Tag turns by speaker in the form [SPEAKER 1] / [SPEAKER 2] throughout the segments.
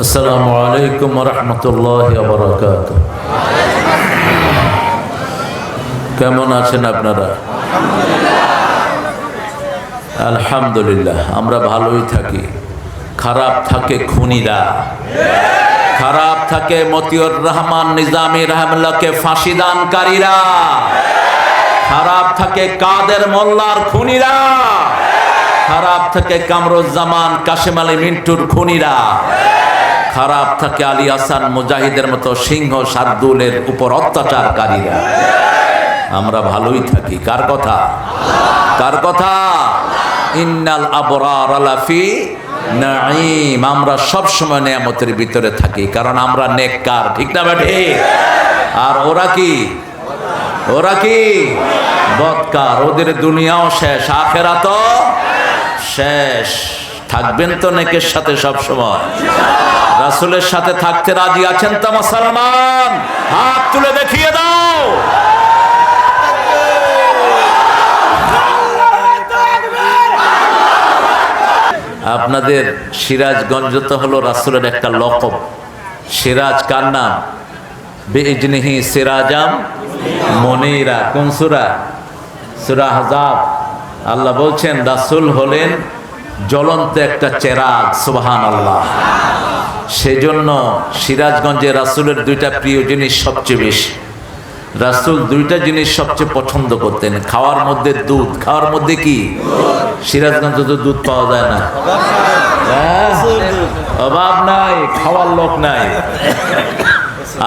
[SPEAKER 1] আসসালামু আলাইকুম রহমতুল্লাহ বরকাত কেমন আছেন আপনারা? আলহামদুলিল্লাহ, আমরা ভালোই থাকি। খারাপ থাকে খুনিরা। খারাপ থাকে মতিউর রহমান নিজামী রহমুল্লাহকে ফাঁসি দানকারীরা। খারাপ থাকে কাদের মোল্লার খুনিরা। খারাপ থাকে কামরুজ্জামান, কাশেম আলী মিন্টুর খুনিরা। খারাপ থাকে আলী আসান মুজাহিদের মতো সিংহ শার্দুলের উপর অত্যাচারকারীরা। আমরা ভালোই থাকি। কার কথা? কার কথা? ইন্নাল আবরার আলাফি নাঈম। আমরা সব সময় নিয়ামতের ভিতরে থাকি, কারণ আমরা নেককার, ঠিক না বেঠে আর ওরা কি? ওরা কি? বৎকার ওদের দুনিয়াও শেষ আখেরা তো শেষ। থাকবেন তো নেকের সাথে সব সময়। রাসুলের সাথে থাকতে রাজি আছেন তো মুসলমান? হাত তুলে দেখিয়ে দাও। আপনাদের সিরাজগঞ্জ তো হলো রাসুলের একটা লকব। সিরাজ কার নাম? বেজনিহি সিরাজাম মনিরা। কোন সুরা? সুরা হাজাব আল্লাহ বলছেন, রাসুল হলেন জ্বলন্ত একটা চেরাগ সুবাহান আল্লাহ সেজন্য সিরাজগঞ্জে রাসুলের দুইটা প্রিয় জিনিস সবচেয়ে বেশি। রাসুল দুইটা জিনিস সবচেয়ে পছন্দ করতেন, খাওয়ার মধ্যে দুধ। খাওয়ার মধ্যে কি? সিরাজগঞ্জে তো দুধ পাওয়া যায় না। হ্যাঁ? অভাব নাই, খাওয়ার লোক নাই।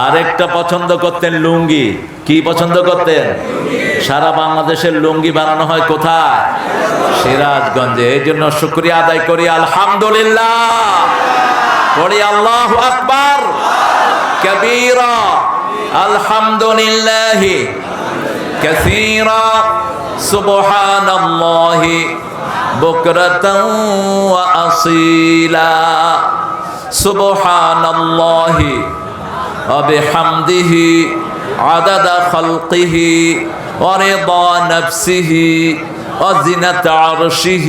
[SPEAKER 1] আরেকটা পছন্দ করতেন লুঙ্গি কি পছন্দ করতেন সারা বাংলাদেশের লুঙ্গি বানানো হয় কোথায় সিরাজগঞ্জে এই জন্য শুক্রিয়া আদায় করি আলহামদুলিল্লাহ পড়ি আল্লাহ আকবার কবিরা আলহামদুলিল্লাহ كثيرا سبحان الله بكرة وأصيلا سبحان الله وبحمده عدد خلقه ورضا نفسه وزنة عرشه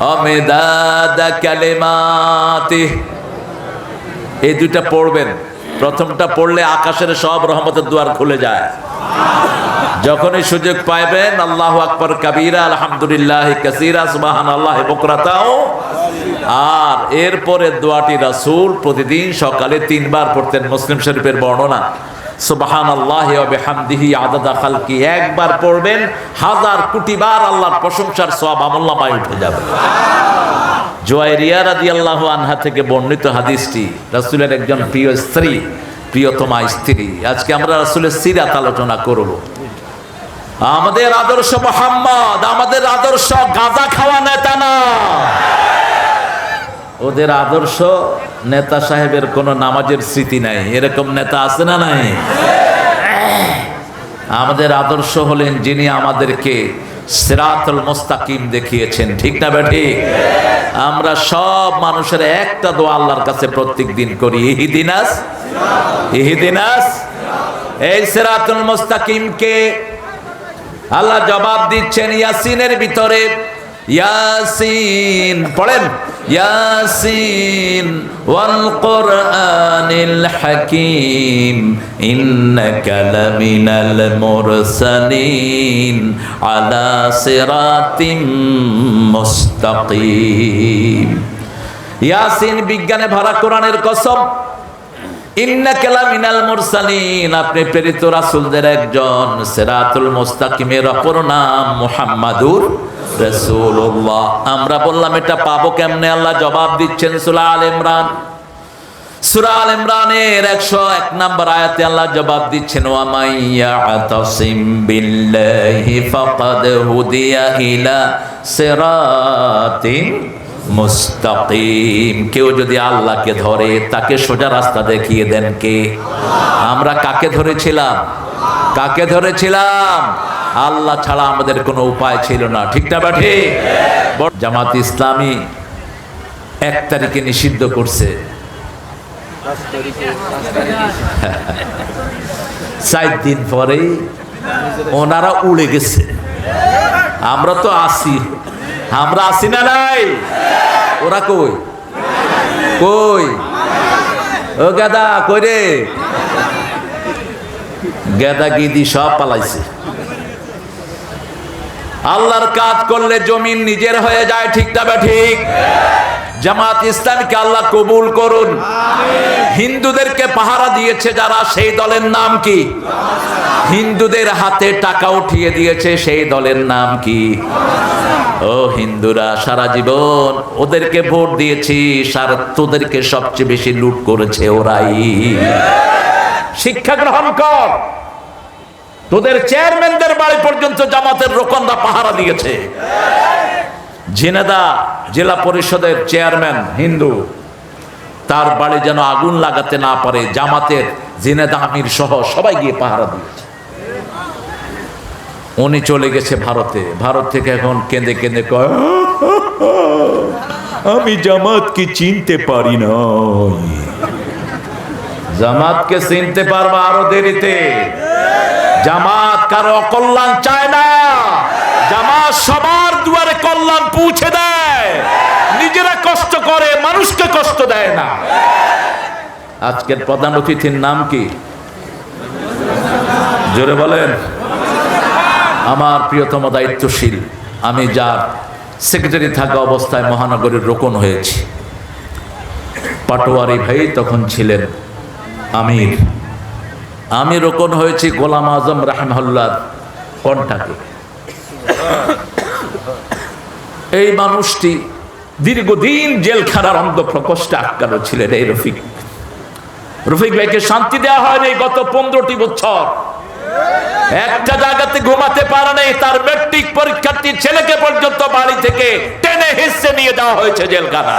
[SPEAKER 1] ومداد كلماته এই দুইটা পড়বেন প্রথমটা পড়লে আকাশের সব রহমতের দুয়ার খুলে যায় যখনই সুযোগ পাইবেন আল্লাহ আকবর কাবিরা আলহামদুলিল্লাহ কাসিরা সুবাহান আল্লাহ বকরাতাও আর এরপরে দোয়াটি রাসূল প্রতিদিন সকালে তিনবার পড়তেন মুসলিম শরীফের বর্ণনা। সুবাহান আল্লাহ হামদিহি আদাদা একবার পড়বেন, হাজার কোটি বার আল্লাহর প্রশংসার সব আমল্লামায় উঠে যাবে। জোয়ারিয়া রাদি আল্লাহ আনহা থেকে বর্ণিত হাদিসটি, রাসূলের একজন প্রিয় স্ত্রী, প্রিয়তমা স্ত্রী। আজকে আমরা রাসূলের সিরাত আলোচনা করব। আমাদের আদর্শ মোহাম্মদ, আমাদের আদর্শ গাঁজা খাওয়া নেতা না। ওদের আদর্শ নেতা সাহেবের কোনো নামাজের স্মৃতি নাই। এরকম নেতা আছে না নাই? আমাদের আদর্শ হলেন যিনি আমাদেরকে সিরাতুল মুস্তাকিম দেখিয়েছেন। ঠিক না বেঠি আমরা সব মানুষের একটা দোয়া আল্লাহর কাছে প্রত্যেক দিন করি। ইহিদিনাস ইহিদিনাস এই সিরাতুল মুস্তাকিমকে আল্লাহ জবাব দিচ্ছেন ইয়াসিনের ভিতরে। ইয়াসিন, পড়েন। ইয়াসিন ওয়াল কোরআনিল হাকিম, ইন্নাকা লামিনাল মুরসালিন আলা সিরাতিম মুস্তাকিম। ইয়াসিন, বিজ্ঞানে ভরা কোরআনের কসম আপনি প্রেরিত রাসূলদের একজন সিরাতুল মুস্তাকিমের অপর নাম মুহাম্মাদুর আমরা বললাম, এটা পাবো কেমনে? আল্লাহ জবাব দিচ্ছেন সূরা আল ইমরান। সূরা আল ইমরানের 101 নম্বর আয়াতে আল্লাহ জবাব দিচ্ছেন ওয়া মাইয়া আতাসিম বিল্লাহি ফাকাদ হুদিয়া ইলা সিরাতিন মুস্তাকিম। কেউ যদি আল্লাহকে ধরে, তাকে সোজা রাস্তা দেখিয়ে দেন কে? আমরা কাকে ধরেছিলাম? কাকে ধরেছিলাম? আল্লাহ ছাড়া আমাদের কোনো উপায় ছিল না। ঠিক না বা ঠিক? জামাত ইসলামী এক তারিখে নিষিদ্ধ করছে। চার দিন পরেই ওনারা উড়ে গেছে। আমরা তো আসি। আমরা আসি না নাই? ওরা কই? কই? ও গেদা কইরে গেদা গিদি সব পালাইছে। আল্লাহর কাজ করলে জমিন নিজের হয়ে যায় ঠিক না বা ঠিক? জামাত ইসলামকে আল্লাহ কবুল করুন। হিন্দুদেরকে পাহারা দিয়েছে যারা, সেই দলের নাম কি? হিন্দুদের হাতে টাকা উঠিয়ে দিয়েছে, সেই দলের নাম কি? ও হিন্দুরা, সারা জীবন ওদেরকে ভোট দিয়েছি, সার তোদেরকে সবচেয়ে বেশি লুট করেছে ওরাই। শিক্ষা গ্রহণ কর। তোদের চেয়ারম্যানদের বাড়ি পর্যন্ত জামাতের রোকনরা পাহারা দিয়েছে। জেনেদা জেলা পরিষদের চেয়ারম্যান হিন্দু, তার বাড়ি যেন আগুন লাগাতে না পারে, জামাতের জেনেদা আমির সহ সবাই গিয়ে পাহারা দিয়েছে। উনি চলে গেছে ভারতে। ভারত থেকে এখন কেঁদে কেঁদে আমি জামাতকে চিনতে পারি না জামাতকে চিনতে পারবা আরও দেরিতে। জামাত কারও অকল্যাণ চায় না। জামাত সবার দুয়ারে কল্যাণ পৌঁছে দেয়। নিজেরা কষ্ট করে, মানুষকে কষ্ট দেয় না। আজকের প্রধান অতিথির নাম কি? জোরে বলেন। আমার প্রিয়তম দায়িত্বশীল, আমি যার সেক্রেটারি থাকা অবস্থায় মহানগরীর রোকন হয়েছি। পাটোয়ারি ভাই তখন ছিলেন আমির। আমি রোকন হয়েছি গোলাম আজম রাহমহল্লার কণ্ঠাকে এই মানুষটি দীর্ঘদিন জেলখানার অন্ধ প্রকোষ্ঠে আটকানো ছিলেন এই রফিক। রফিক ভাইকে শান্তি দেওয়া হয়নি গত পনেরোটি বছর। একটা জায়গাতে ঘুমাতে পারে নাই, তার মেট্রিক পরীক্ষার্থী ছেলেকে পর্যন্ত বাড়ি থেকে টেনে হিসে নিয়ে যাওয়া হয়েছে জেলখানা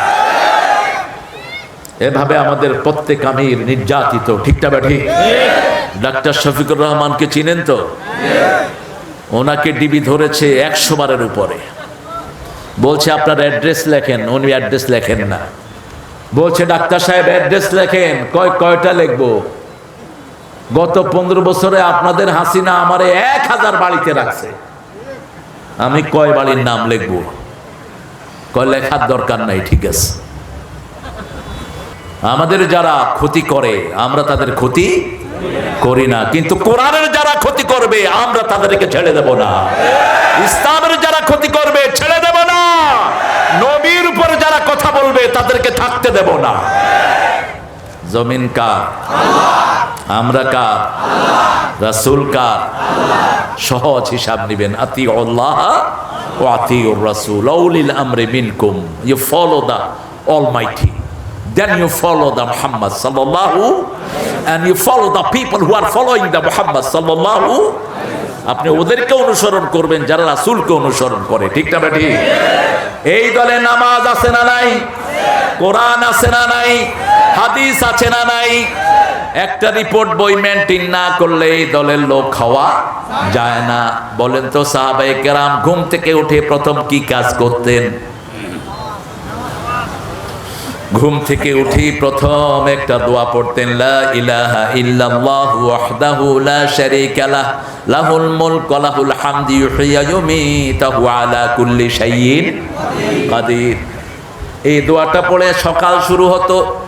[SPEAKER 1] এভাবে আমাদের প্রত্যেক আমির নির্যাতিত ঠিকটা ব্যাঠি ডাক্তার শফিকুর রহমানকে চিনেন তো? ওনাকে ডিবি ধরেছে একশো বারের উপরে। বলছে, আপনার অ্যাড্রেস লেখেন। উনি অ্যাড্রেস লেখেন না। বলছে, ডাক্তার সাহেব, অ্যাড্রেস লেখেন। কয়, কয়টা লিখব? গত পনেরো বছরে আপনাদের হাসিনা আমারে এক হাজার বাড়িতে রাখছে। আমি কয় বাড়ির নাম লিখব? কয়, লেখার দরকার নাই, ঠিক আছে। আমাদের যারা ক্ষতি করে, আমরা তাদের ক্ষতি করি না। কিন্তু কোরআনের যারা ক্ষতি করবে, আমরা তাদেরকে ছেড়ে দেব না। ইসলামের যারা ক্ষতি করবে, ছেড়ে দেব না। নবীর উপরে যারা কথা বলবে, তাদেরকে থাকতে দেব না। জমিন কার? আমরা কার? রাসুল কার? সহজ হিসাব নিবেন। আতি আল্লাহ ও আতি রাসুল। আউলিল আমরে মিনকুম। You follow the almighty then you follow the Muhammad sallallahu and you follow the people who are following the Muhammad sallallahu. আপনি ওদেরকে অনুসরণ করবেন, যারা রাসূলকে অনুসরণ করে, ঠিক না বেটি? এই দলে নামাজ আছে না নাই? কোরআন আছে না নাই? হাদিস আছে না নাই? একটা রিপোর্ট বই মেনটেন না করলে এই দলের লোক খাওয়া যায় না। বলেন তো সাহাবায়ে কেরাম, ঘুম থেকে উঠে প্রথম কি কাজ করতেন? ঘুম থেকে উঠি প্রথম একটা দোয়া পড়তেন, লা ইলাহা লা আলা কুল্লি কাদির। এই দোয়াটা পড়ে সকাল শুরু হতো।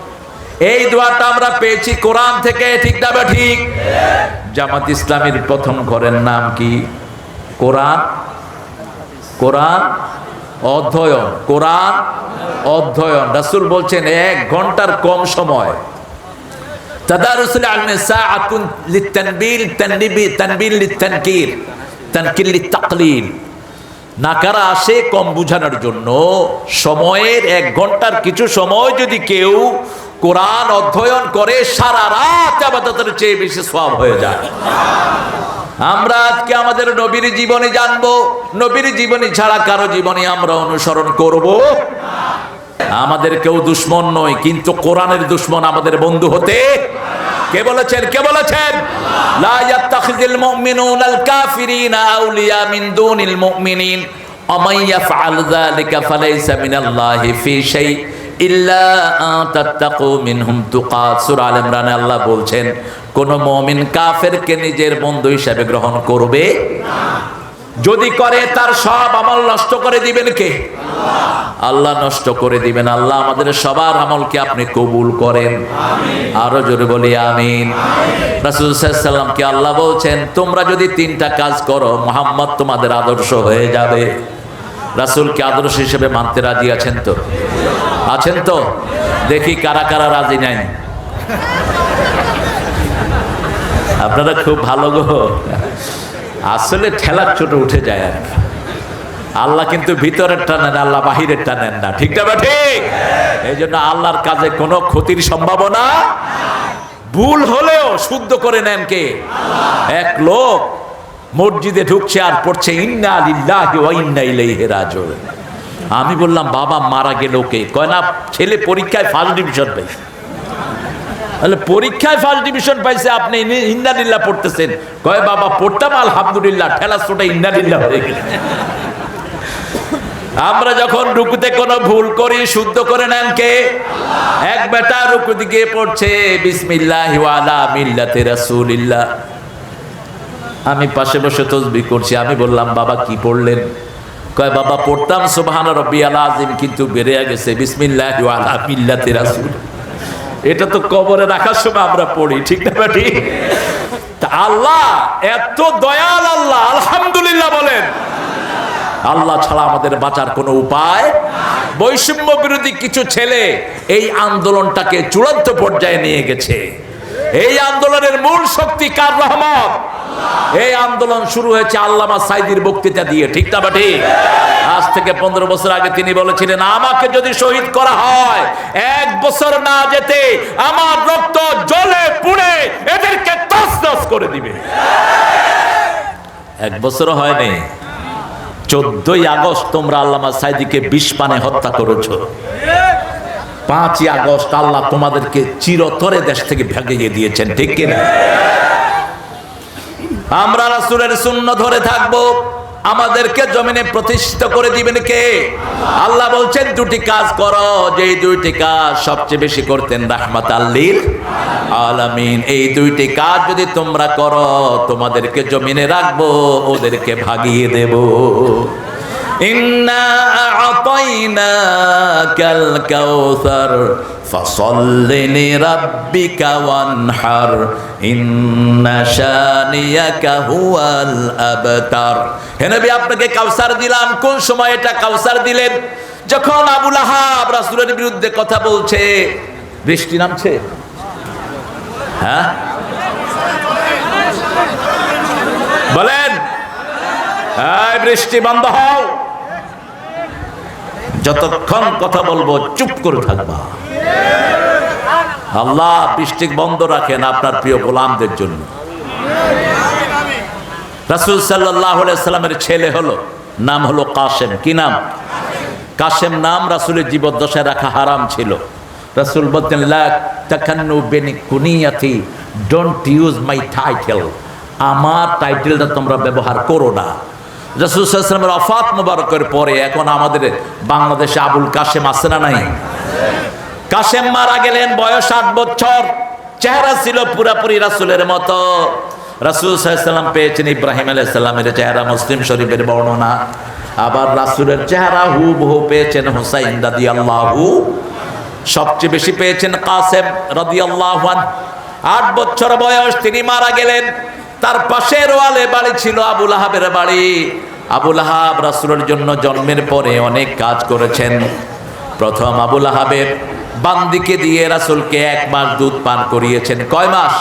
[SPEAKER 1] এই দোয়াটা আমরা পেয়েছি কোরআন থেকে, ঠিক না ঠিক? জামাত ইসলামের প্রথম ঘরের নাম কি? কোরআন? কোরআন? অধ্যয়ন, কোরআন অধ্যয়ন। রাসূল বলছেন, এক ঘণ্টার কম সময়। কম বুঝানোর জন্য। সময়ের এক ঘণ্টার কিছু সময় যদি কেউ কোরআন অধ্যয়ন করে, সারা রাত আবাদতের চেয়ে বেশি সব হয়ে যায়। আমরা আজকে আমাদের নবীর জীবনে জানব। নবীর জীবনী ছাড়া কারও জীবনে আমরা অনুসরণ করব? আমাদের কেউ দুশ্মন নয়, কিন্তু কোরআনের দুশ্মন আমাদের বন্ধু হতে। কে বলেছেন? কে বলেছেন? লা আউলিয়া ইল্লা তাত্তাকু মিনহুম তুকাত সূরা আল ইমরানে আল্লাহ বলছেন, কোন মুমিন কাফেরকে নিজের বন্ধু হিসাবে গ্রহণ করবে যদি করে, তার সব আমল নষ্ট করে দিবেন কে? আল্লাহ নষ্ট করে দিবেন। আল্লাহ আমাদের সবার আমলকে আপনি কবুল করেন। আরও জোরে বলি, আমিন। রাসুল সাল্লামকে আল্লাহ বলছেন, তোমরা যদি তিনটা কাজ করো, মোহাম্মদ তোমাদের আদর্শ হয়ে যাবে। রাসুলকে আদর্শ হিসেবে মানতে রাজি আছেন তো? আছেন তো? দেখি কারা কারা রাজি নাই। আপনারা খুব ভালো গো। আসলে ঠেলার ছোট উঠে যায় আর। আল্লাহ কিন্তু ভিতরের টানেন আল্লাহ বাহিরের টানেন না। ঠিক বা ঠিক? এই জন্য আল্লাহর কাজে কোনো ক্ষতির সম্ভাবনা ভুল হলেও শুদ্ধ করে নেন কে? এক লোক মসজিদে ঢুকছে আর পড়ছে, ইন্না লিল্লাহি ওয়া ইন্না ইলাইহি রাজিউন। আমি বললাম, বাবা মারা গেল কে? কয়, না, ছেলে পরীক্ষায় ফার্স্ট ডিভিশন পাইছে। তাহলে পরীক্ষায় ফার্স্ট ডিভিশন পাইছে, আপনি ইনি- ইন্নালিল্লাহ পড়তেছেন। কয়, বাবা, পড়তাম, আলহামদুলিল্লাহ, ঠেলা ছোটা ইন্নালিল্লাহ হয়ে গেল। আমরা যখন রুকুতে কোনো ভুল করি, শুদ্ধ করে নেন কে? এক বেটা রুকু দিকে পড়ছে, বিসমিল্লাহ ওয়ালা মিল্লাতে রাসূলিল্লাহ। আমি পাশে বসে তসবি করছি, আমি বললাম, বাবা, কি পড়লেন? কয়, বাবা, পড়তাম সুবহান রব্বিয়াল আযীম, কিন্তু বেড়ে গেছে। বিসমিল্লাহ মিল্লাতে রাসূল। এটা তো কবরে রাখার সময় আমরা পড়ি, ঠিক না বা আল্লাহ, এত দয়াল আল্লাহ, আলহামদুলিল্লাহ বলেন। আল্লাহ ছাড়া আমাদের বাঁচার কোনো উপায় বৈষম্য বিরোধী কিছু ছেলে এই আন্দোলনটাকে চূড়ান্ত পর্যায়ে নিয়ে গেছে। এই আন্দোলনের মূল শক্তি কার রহমত এই আন্দোলন শুরু হয়েছে আল্লামা সাইদির বক্তৃতা দিয়ে, ঠিক না বা আজ থেকে পনেরো বছর আগে তিনি বলেছিলেন, আমাকে যদি শহীদ করা হয়, এক বছর না যেতে আমার রক্ত জলে পুড়ে এদেরকে তসনস করে দিবে। এক বছর হয়নি চোদ্দই আগস্ট তোমরা আল্লামা সাইদিকে বিষ পানে হত্যা করেছ। পাঁচই আগস্ট আল্লাহ তোমাদেরকে চিরতরে দেশ থেকে ভেঙে দিয়েছেন, ঠিক কিনা? আমরা রাসূলের শূন্য ধরে থাকব। আমাদেরকে জমিনে প্রতিষ্ঠিত করে দিবেন কে? আল্লাহ বলছেন, দুটি কাজ করো যে দুইটি কাজ সবচেয়ে বেশি করতেন রাহমাত আল্লিল আলামিন। এই দুইটি কাজ যদি তোমরা করো, তোমাদেরকে জমিনে রাখব, ওদেরকে ভাগিয়ে দেব। ইন্না আবতার। আপনাকে কাউসার দিলাম। কোন সময় এটা কাউসার দিলেন? যখন আবুল আহাব রাসুলের বিরুদ্ধে কথা বলছে, বৃষ্টি নামছে? হ্যাঁ? বলেন বৃষ্টি বন্ধ হও। যতক্ষণ কথা বলব, চুপ করে থাকবা। আল্লাহ বৃষ্টি বন্ধ রাখেন আপনার প্রিয় গোলামদের জন্য। রাসুল সাল্লাহ সাল্লামের ছেলে হলো, নাম হলো কাসেম কি নাম? কাসেম নাম রাসুলের জীবদ্দশায় রাখা হারাম ছিল। রাসুল বলতেন বেনি ইউজ মাই টাইটেল আমার টাইটেলটা তোমরা ব্যবহার করো না। রাসুল সাল্লামের অফাত মোবারকের পরে এখন আমাদের বাংলাদেশে আবুল কাশেম আছে না নাই? কাশেম মারা গেলেন, বয়স আট বছর। চেহারা ছিল পুরাপুরি রাসুলের মতো। রাসুল সাল্লাম পেয়েছেন ইব্রাহিম আলাইসাল্লামের চেহারা মুসলিম শরীফের বর্ণনা। আবার রাসুলের চেহারা হু বহু পেয়েছেন হুসাইন রাদি আল্লাহু সবচেয়ে বেশি পেয়েছেন কাসেম রাদি আল্লাহান আট বছর বয়স, তিনি মারা গেলেন। তার পাশের ওয়ালে বাড়ি ছিল আবুল আহাবের বাড়ি। আবুল আহাব রাসুলের জন্য জন্মের পরে অনেক কাজ করেছেন। প্রথম আবুল আহাবের বান্দিকে দিয়ে রাসুলকে এক মাস দুধ পান করিয়েছেন। কয় মাস?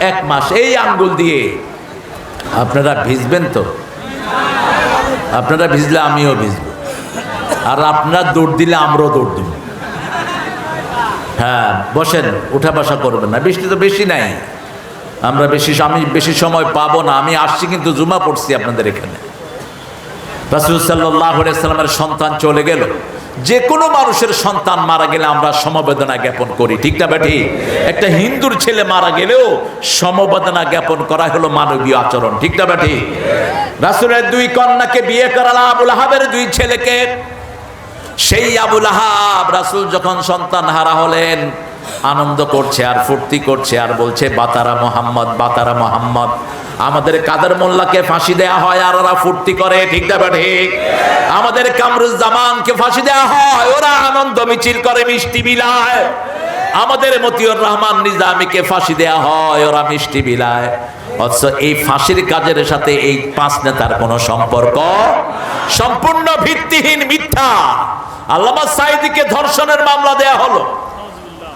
[SPEAKER 1] এক মাস। এই আঙ্গুল দিয়ে। আপনারা ভিজবেন তো? আপনারা ভিজলে আমিও ভিজব। আর আপনারা দৌড় দিলে আমরাও দৌড় দিব। হ্যাঁ বসেন, উঠা বসা করবেন না। বৃষ্টি তো বেশি নাই। আমরা বেশি আমি বেশি সময় পাবো না। আমি আসছি কিন্তু জুমা পড়ছি আপনাদের এখানে। রাসুল সাল্লাহ সাল্লামের সন্তান চলে গেল। যে কোনো মানুষের সন্তান মারা গেলে আমরা সমবেদনা জ্ঞাপন করি। ঠিক না বেঠি একটা হিন্দুর ছেলে মারা গেলেও সমবেদনা জ্ঞাপন করা হলো মানবীয় আচরণ। ঠিক না বেঠি রাসুলের দুই কন্যাকে বিয়ে করালা আবুল আহাবের দুই ছেলেকে। সেই আবুল আহাব রাসুল যখন সন্তান হারা হলেন আনন্দ করছে, আর ফুর্তি করছে, আর বলছে, বাতারা মোহাম্মদ বাতারা মোহাম্মদ। আমাদের কাদের মোল্লাকে ফাঁসি দেয়া হয়, আর ওরা ফুর্তি করে, ঠিক দেবে ঠিক আমাদের কামরুজ্জামানকে ফাঁসি দেয়া হয়, ওরা আনন্দ মিছিল করে, মিষ্টি বিলায়। আমাদের মতিউর রহমান নিজামীকে ফাঁসি দেয়া হয়, ওরা মিষ্টি বিলায়। অথচ এই ফাঁসির কাজের সাথে এই পাঁচ নেতার কোনো সম্পর্ক সম্পূর্ণ ভিত্তিহীন মিথ্যা। আল্লামা সাইদিকে ধর্ষণের মামলা দেয়া হলো।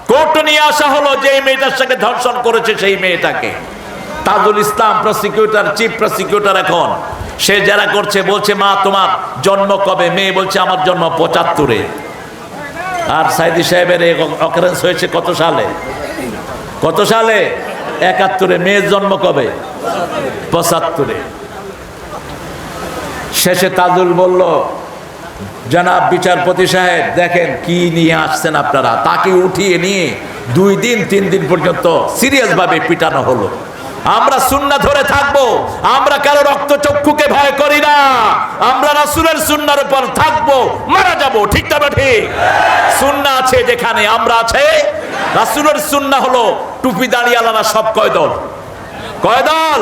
[SPEAKER 1] কোর্ট নিয়ে আসা হলো যে মেয়েটার সাথে ধর্ষণ করেছে সেই মেয়েটাকে। Tajul Islam prosecutor chief prosecutor এখন। সে যারা করছে, বলছে, মা, তোমার জন্ম কবে? মেয়ে বলছে, আমার জন্ম পঁচাত্তরে। আর সাইদি সাহেবের অকারেন্স হয়েছে কত সালে? কত সালে? একাত্তরে। মেয়ের জন্ম কবে? পঁচাত্তরে। শেষে তাজুল বলল জনাব বিচারপতি সাহেব, দেখেন কি নিয়ে আসছেন আপনারা। তাকে উঠিয়ে নিয়ে দুই দিন, তিন দিন পর্যন্ত সিরিয়াস ভাবে পিটানো হলো। আমরা সুন্না ধরে থাকব, আমরা কারও রক্ত চক্ষুকে ভয় করি না। আমরা রাসুলের সুন্নার উপর থাকব, মারা যাব, ঠিক তবে ঠিক সুন্না আছে যেখানে, আমরা আছে? রাসুলের সুন্না হলো টুপি দাঁড়িয়ে আলাদা সব কয় দল কয় দল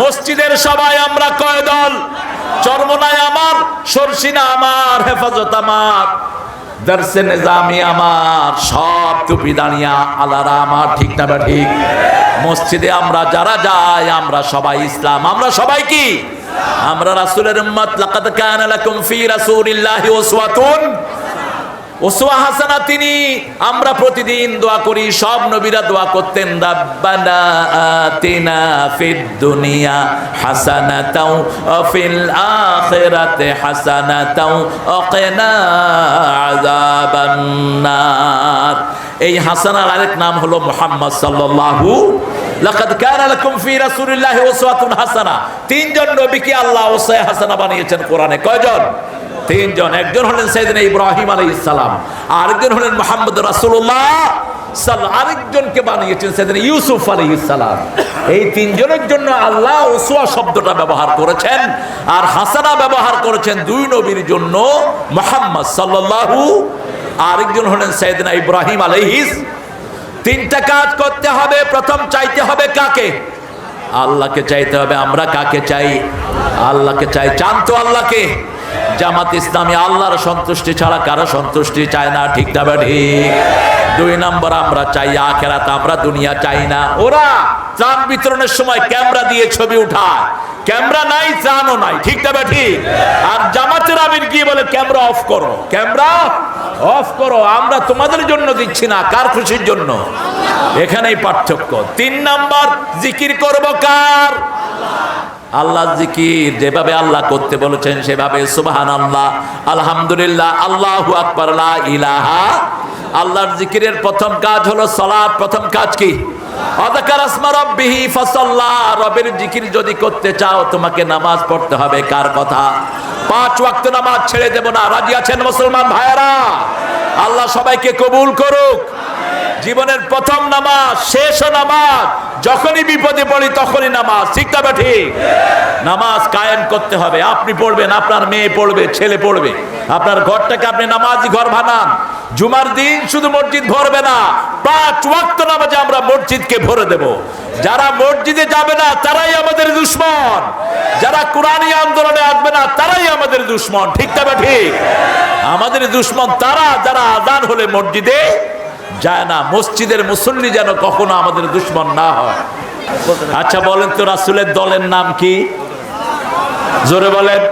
[SPEAKER 1] মসজিদের সবাই আমরা কয় দল চর্মনায় আমার সরসিনা আমার, হেফাজত আমার। দর্শে নিজামি আমার, সব টুপি দাঁড়িয়া আলারা আমার, ঠিক না ঠিক? মসজিদে আমরা যারা যাই, আমরা সবাই ইসলাম। আমরা সবাই কি? আমরা রাসুলের উম্মত। লাকাদ কানা লাকুম ফি রাসূলিল্লাহি উসওয়াতুন। হাসানা, তিনি, আমরা প্রতিদিন দোয়া করি, সব নবীরা দোয়া করতেন এই হাসানার আরেক নাম হলো মুহাম্মদ সাল্লাল্লাহু হাসানা। তিনজন নবীকে আল্লাহ হাসানা বানিয়েছেন কোরআনে। কয়জন? তিনজন, একজন হলেন সেদিন ইব্রাহিম আলী ইসলাম আরেকজন হলেন মোহাম্মদ রাসুল্লাহ আরেকজনকে বানিয়েছেন সেদিন ইউসুফ আলী ইসলাম এই তিনজনের জন্য আল্লাহ ওসুয়া শব্দটা ব্যবহার করেছেন আর হাসানা ব্যবহার করেছেন দুই নবীর জন্য মোহাম্মদ সাল্লাহু আরেকজন হলেন সৈয়দিনা ইব্রাহিম আলহিস তিনটা কাজ করতে হবে, প্রথম চাইতে হবে কাকে? আল্লাহকে চাইতে হবে, আমরা কাকে চাই? আল্লাহকে চাই চান তো আল্লাহকে। জামাত ইসলামী আল্লাহর সন্তুষ্টি ছাড়া কারও সন্তুষ্টি চায় না, ঠিক না ঠিক? দুই নম্বর, আমরা চাই আখেরাত, আমরা দুনিয়া চাই না। ওরা ত্রাণ বিতরণের সময় ক্যামেরা দিয়ে ছবি উঠায়। ক্যামেরা নাই নাই, ঠিক ঠিক? আর জামাতের আমির গিয়ে বলে, ক্যামেরা অফ করো, ক্যামেরা অফ করো, আমরা তোমাদের জন্য দিচ্ছি না, কার খুশির জন্য? এখানেই পার্থক্য। তিন নাম্বার, জিকির করব কার? আল্লাহ জিকির, যেভাবে আল্লাহ করতে বলেছেন সেভাবে সুবাহান আল্লাহ আলহামদুলিল্লাহ, আল্লাহ আকবর ইলাহা, আল্লাহর জিকিরের প্রথম কাজ হলো সলাৎ প্রথম কাজ কি? রবের জিকির যদি করতে চাও, তোমাকে নামাজ পড়তে হবে, কার কথা? পাঁচ ওয়াক্ত নামাজ ছেড়ে দেব না, রাজি আছেন মুসলমান ভাইয়েরা? আল্লাহ সবাইকে কবুল করুক। জীবনের প্রথম নামাজ শেষ নামাজ। যখনই বিপদে পড়ি তখনই নামাজ। ঠিক তবে ঠিক? নামাজ কায়েম করতে হবে। আপনি পড়বেন, আপনার মেয়ে পড়বে, ছেলে পড়বে। আপনার ঘরটাকে আপনি নামাজি ঘর বানান। জুমার দিন শুধু মসজিদ ভরবে না, পাঁচ ওয়াক্ত নামাজে আমরা মসজিদকে ভরে দেব। যারা মসজিদে যাবে না, তারাই আমাদের দুশ্মন। যারা কোরআনী আন্দোলনে আসবে না, তারাই আমাদের দুশ্মন। ঠিক তবে ঠিক? আমাদের দুশ্মন তারা, যারা আদান হলে মসজিদে যায় না, মসজিদের মুসল্লি যেন কখনো আমাদের দুশ্মন না হয়। আচ্ছা বলেন তো রাসুলের দলের নাম কি? জোরে বলেন।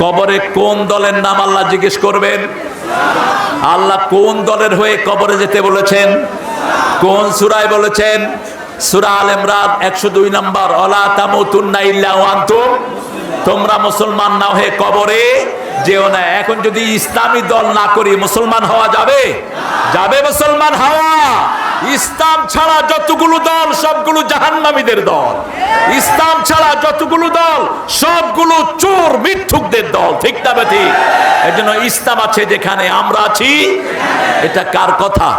[SPEAKER 1] কবরে কোন দলের নাম আল্লাহ জিজ্ঞেস করবেন? আল্লাহ কোন দলের হয়ে কবরে যেতে বলেছেন? কোন সুরায় বলেছেন? সুরা আল ইমরান একশো দুই নম্বর, অলা তামুতুন্না ইল্লা তোমরা মুসলমান না হয়ে কবরে যেও না, এখন যদি ইসলামী দল না করি, মুসলমান হওয়া যাবে? যাবে মুসলমান হওয়া। ইসলাম ছাড়া যতগুলো দল, সবগুলো জাহান্নামীদের দল। ইসলাম ছাড়া যতগুলো দল, সবগুলো চোর মিথ্যুকদের দল, ঠিক না ঠিক এর জন্য ইসলাম আছে যেখানে আমরা আছি। এটা কার কথা?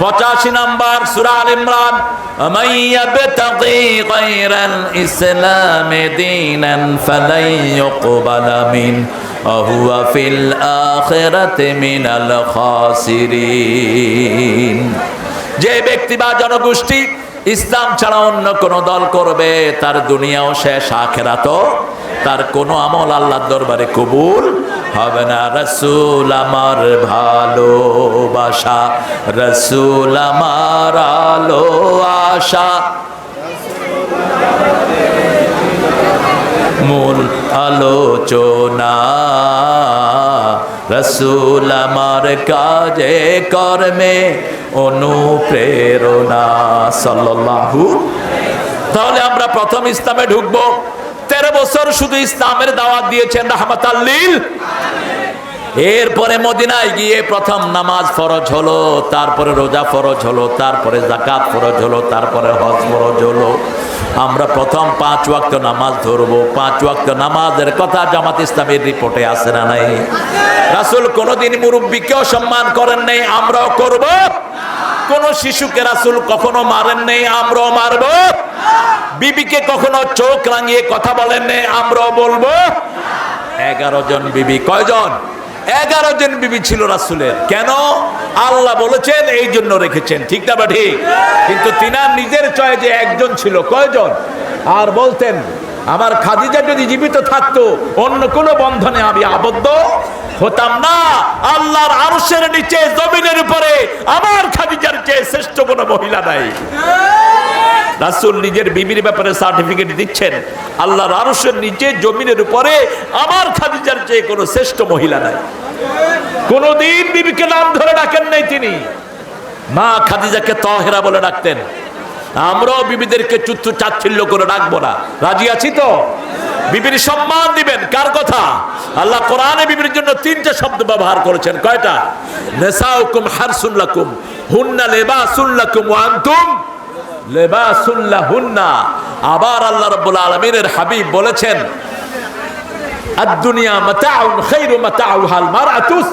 [SPEAKER 1] পঁচাশি নাম্বার সুরা আল ইমরান ومن يبتغي غير الإسلام دينا فلن يقبل منه وهو في الآخرة من الخاسرين যে ব্যক্তি বা জনগোষ্ঠী ইসলাম ছাড়া অন্য কোন দল করবে তার দুনিয়াও শেষ আখেরাতো তার কোনো আমল আল্লাহর দরবারে কবুল হবে না রসুল আমার ভালোবাসা, রসুল আমার আলো আশা। মূল আলোচনা, রসুল আমার কাজে কর্মে অনুপ্রেরণা, সাল্লাল্লাহু তাহলে আমরা প্রথম ইসলামে ঢুকবো। তেরো বছর শুধু ইসলামের দাওয়াত দিয়েছেন রাহমাত আল্লিল এরপরে মদিনায় গিয়ে প্রথম নামাজ ফরজ হলো, তারপরে রোজা ফরজ হলো, তারপরে জাকাত ফরজ হলো, তারপরে হজ ফরজ হলো। আমরা প্রথম পাঁচ ওয়াক্ত নামাজ ধরবো। পাঁচ ওয়াক্ত নামাজের কথা জামাত ইসলামের রিপোর্টে আসে না নাই? রাসুল কোনোদিন মুরব্বীকেও সম্মান করেন নাই, আমরাও করব। কোন শিশুকে রাসুল কখনো মারেন নেই, আমরাও মারব। বিবিকে কখনো চোখ রাঙিয়ে কথা বলেন আমরাও বলব। এগারো জন বিবি, কয়জন? এগারো জন বিবি ছিল রাসুলের। কেন? আল্লাহ বলেছেন, এই জন্য রেখেছেন। ঠিক না বা ঠিক? কিন্তু তিনার নিজের চয়ে যে একজন ছিল, কয়জন? আর বলতেন আমার খাদিজা যদি জীবিত থাকতো, অন্য কোন বন্ধনে আমি আবদ্ধ হতাম না। আল্লাহর আরশের নিচে, জমিনের উপরে আমার খাদিজার চেয়ে শ্রেষ্ঠ কোনো মহিলা নাই। রাসুল নিজের বিবির ব্যাপারে সার্টিফিকেট দিচ্ছেন। আল্লাহর আরশের নিচে, জমিনের উপরে আমার খাদিজার চেয়ে কোনো শ্রেষ্ঠ মহিলা নাই। কোনদিন বিবিকে নাম ধরে ডাকেন নাই তিনি। মা খাদিজাকে তহেরা বলে ডাকতেন। আমরাও বিবিদেরকে চুত্তু চাচ্ছিল্য করে ডাকবো না। রাজি আছি তো? বিবির সম্মান দিবেন, কার কথা? আল্লাহ কোরআনে বিবির জন্য তিনটা শব্দ ব্যবহার করেছেন, কয়টা? নেসাউকুম হারসুল্লাকুম হুন্না লেবাসুল্লাকুম ওয়া আনতুম লেবাসুল্লাহুন্না আবার আল্লাহ রাব্বুল আলামিনের হাবিব বলেছেন, আদ-দুনিয়া মাতাউন খায়রু মাতাউহাল মারআতুস।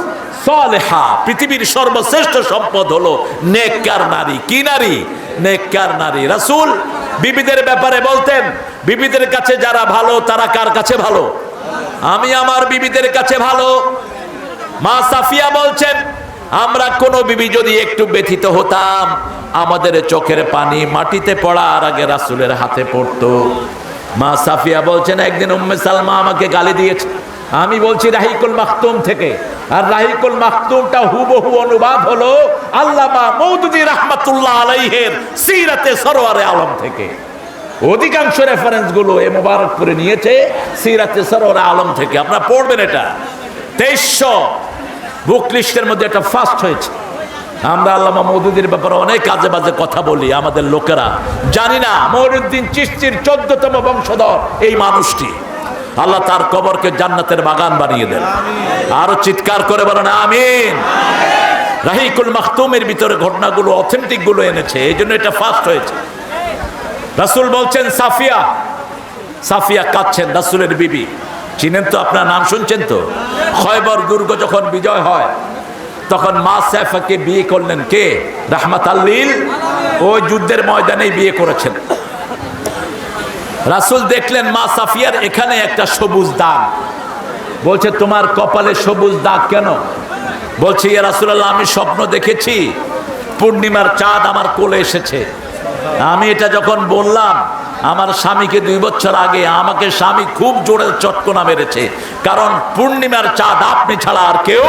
[SPEAKER 1] সালেহা, পৃথিবীর সর্বশ্রেষ্ঠ সম্পদ হলো নেককার নারী। কি নারী? নেককার নারী। রাসূল বিবিদের ব্যাপারে বলতেন, বিবিদের কাছে যারা ভালো, তারা কার কাছে ভালো? আমি আমার বিবিদের কাছে ভালো। মা সাফিয়া বলছেন, আমরা কোনো বিবি যদি একটু ব্যথিত হতাম, আমাদের চোখের পানি মাটিতে পড়ার আগে রাসুলের হাতে পড়তো। মা সাফিয়া বলছেন, একদিন উম্মে সালমা আমাকে গালি দিয়েছে। আমি বলছি রাহিকুল মাহতুম থেকে। আর রাহিকুল মাখতুমটা হুবহু অনুবাদ হলো আল্লামা মৌদুদি রাহমাতুল্লাহ আলাইহের সিরাতে সরোয়ারে আলম থেকে। অধিকাংশ রেফারেন্সগুলো এ মোবারকপুরে নিয়েছে সিরাতে সরোয়ারে আলম থেকে। আপনারা পড়বেন এটা। তেইশশো বুক লিস্টের মধ্যে একটা ফার্স্ট হয়েছে। আমরা আল্লামা মৌদুদির ব্যাপারে অনেক কাজে বাজে কথা বলি, আমাদের লোকেরা। জানি না, মৌরুদ্দিন চিস্তির চোদ্দতম বংশধর এই মানুষটি। আল্লাহ তার কবরকে জান্নাতের বাগান বানিয়ে দেন। আরও চিৎকার করে বলেন আমিন। রাহিকুল মাহতুমের ভিতরে ঘটনাগুলো অথেন্টিকগুলো এনেছে এই জন্য এটা ফার্স্ট হয়েছে। রাসুল বলছেন সাফিয়া সাফিয়া কাঁদছেন রাসুলের বিবি। চিনেন তো আপনার নাম শুনছেন তো? খয়বর দুর্গ যখন বিজয় হয় তখন মা সাফাকে বিয়ে করলেন কে? রাহমাত আল্লিল ওই যুদ্ধের ময়দানেই বিয়ে করেছেন। রাসুল দেখলেন মা সাফিয়ার এখানে একটা সবুজ দাগ। বলছে, তোমার কপালে সবুজ দাগ কেন? বলছে, ইয়া রাসুল্লাহ আমি স্বপ্ন দেখেছি, পূর্ণিমার চাঁদ আমার কোলে এসেছে। আমি এটা যখন বললাম, আমার স্বামীকে দুই বছর আগে, আমাকে স্বামী খুব জোরে চটকনা মেরেছে। কারণ পূর্ণিমার চাঁদ আপনি ছাড়া আর কেউ,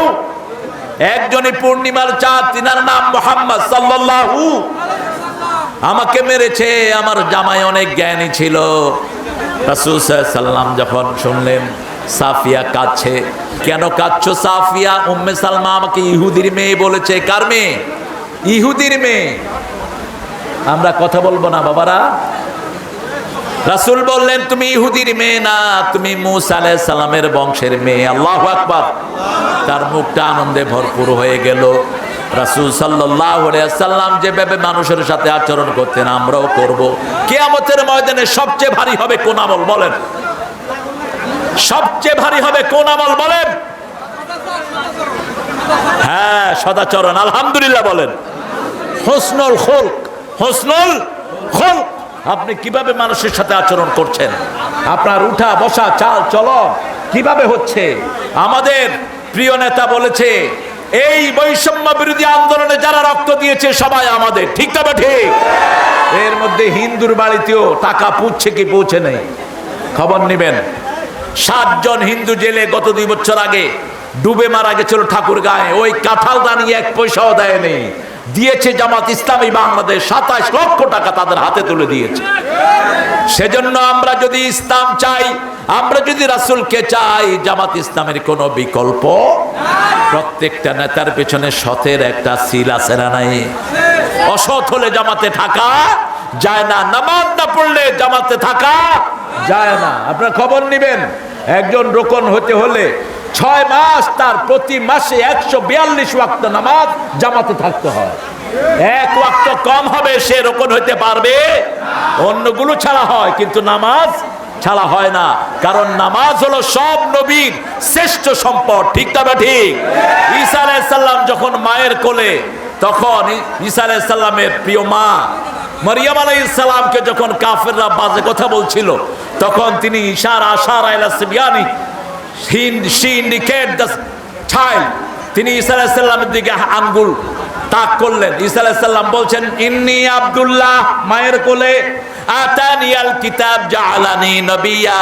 [SPEAKER 1] একজনই পূর্ণিমার চাঁদ, তিনার নাম মোহাম্মদ সাল্লাল্লাহু আমাকে মেরেছে, আমার জামাই অনেক জ্ঞানী ছিল। সাল্লাম যখন শুনলেন, সাফিয়া কাঁদছে। কেন কাঁদছো সাফিয়া? উম্মে সালমা আমাকে ইহুদির মেয়ে বলেছে। কার মেয়ে? ইহুদির মেয়ে। আমরা কথা বলব না, বাবারা। রাসুল বললেন, তুমি ইহুদির মেয়ে না, তুমি সালামের বংশের মেয়ে। আল্লাহু আকবার। তার মুখটা আনন্দে ভরপুর হয়ে গেল। রাসুল সাল্লাম যেভাবে মানুষের সাথে আচরণ করতেন, আমরাও করব। কিয়ামতের ময়দানে সবচেয়ে ভারী হবে কোন আমল বলেন? সবচেয়ে ভারী হবে কোন আমল বলেন? হ্যাঁ সদাচরণ, আলহামদুলিল্লাহ বলেন। হোসনুল খোলক হোসনুল খোলক। আপনি কীভাবে মানুষের সাথে আচরণ করছেন? আপনার উঠা, বসা, চাল, চলন কীভাবে হচ্ছে? আমাদের প্রিয় নেতা বলেছে এই বৈষম্য বিরোধী আন্দোলনে যারা রক্ত দিয়েছে, সবাই আমাদের। ঠিক তবে ঠিক? এর মধ্যে হিন্দুর বাড়িতেও টাকা পুচ্ছে কি পৌঁছে নেই। খবর নেবেন। সাতজন হিন্দু জেলে গত দুই বছর আগে ডুবে মারা গেছিল ঠাকুর গায়ে। ওই কাঁঠাল দানিয়ে এক পয়সাও দেয়নি। দিয়েছে জামাত ইসলামী বাংলাদেশ, সাতাশ লক্ষ টাকা তাদের হাতে তুলে দিয়েছে। সেজন্য আমরা যদি ইসলাম চাই আমরা যদি রাসূলকে চাই, জামাত ইসলামের কোনো বিকল্প? প্রত্যেকটা নেতার পেছনে সতের একটা সিল আছে না নাই? অসৎ হলে জামাতে থাকা যায় না, নামাজ না পড়লে জামাতে থাকা যায় না। আপনার খবর নিবেন, একজন রোকন হতে হলে ছয় মাস, তার প্রতি মাসে একশো বিয়াল্লিশ ওয়াক্ত নামাজ জামাতে থাকতে হয়। এক ওয়াক্ত কম হবে, সে রোকন হতে পারবে, অন্যগুলো ছাড়া হয়, কিন্তু নামাজ ছাড়া হয় না। কারণ নামাজ হলো সব নবীর শ্রেষ্ঠ সম্পদ। ঠিক তবে ঠিক? ঈসা আলাইসাল্লাম যখন মায়ের কোলে, তখন ঈসা আলাইসাল্লামের প্রিয় মা মরিয়াম আলাইসাল্লামকে যখন কাফেররা বাজে কথা বলছিল, তখন তিনি ইশার, আশার, আইলা সিবিয়ানি she indicate the child তিনি ঈসা আলাইসাল্লামের দিকে আঙ্গুল তাক করলেন। ইসা বলছেন, ইন্নি আবদুল্লাহ, মায়ের কোলে আতানিয়াল কিতাব জালানি নবিয়া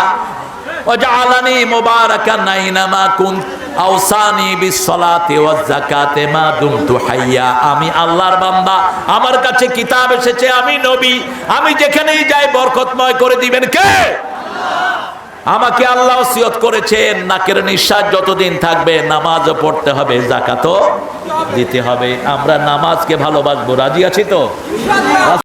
[SPEAKER 1] ও জালানি মুবারাকান নাইনামা কুন্ত আওসানি বিসসালাতি ওয়াজ যাকাতে হাইয়া। আমি আল্লাহর বান্দা, আমার কাছে কিতাব এসেছে, আমি নবী। আমি যেখানেই যাই, বরকতময় করে দিবেন কে? আল্লাহ আমাকে আল্লাহ সিয়ত করেছেন, নাকের নিঃশ্বাস যতদিন থাকবে নামাজও পড়তে হবে জাকাতও দিতে হবে। আমরা নামাজকে ভালোবাসবো। রাজি আছি তো?